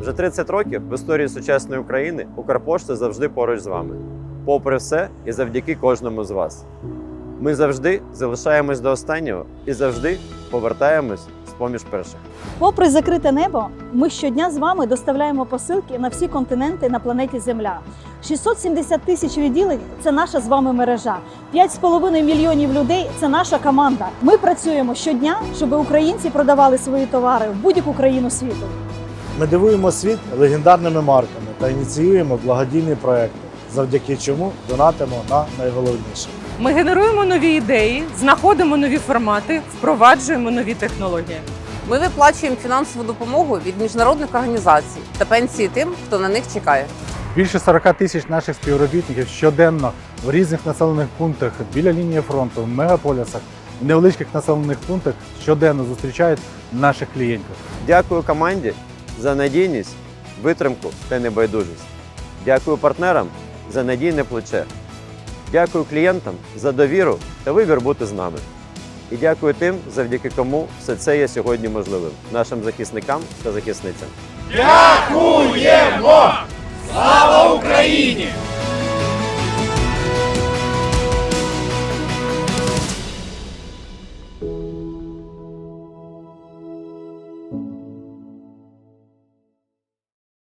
Вже 30 років в історії сучасної України Укрпошта завжди поруч з вами. Попри все і завдяки кожному з вас. Ми завжди залишаємось до останнього і завжди повертаємось з поміж перших. Попри закрите небо, ми щодня з вами доставляємо посилки на всі континенти на планеті Земля. 670 тисяч відділень це наша з вами мережа. 5,5 мільйонів людей це наша команда. Ми працюємо щодня, щоб українці продавали свої товари в будь-яку країну світу. Ми дивуємо світ легендарними марками та ініціюємо благодійні проекти, завдяки чому донатимо на найголовніше. Ми генеруємо нові ідеї, знаходимо нові формати, впроваджуємо нові технології. Ми виплачуємо фінансову допомогу від міжнародних організацій та пенсії тим, хто на них чекає. Більше 40 тисяч наших співробітників щоденно в різних населених пунктах біля лінії фронту, в мегаполісах, в невеличких населених пунктах щоденно зустрічають наших клієнтів. Дякую команді за надійність, витримку та небайдужість. Дякую партнерам за надійне плече. Дякую клієнтам за довіру та вибір бути з нами. І дякую тим, завдяки кому все це є сьогодні можливим нашим захисникам та захисницям. Дякуємо! Україні!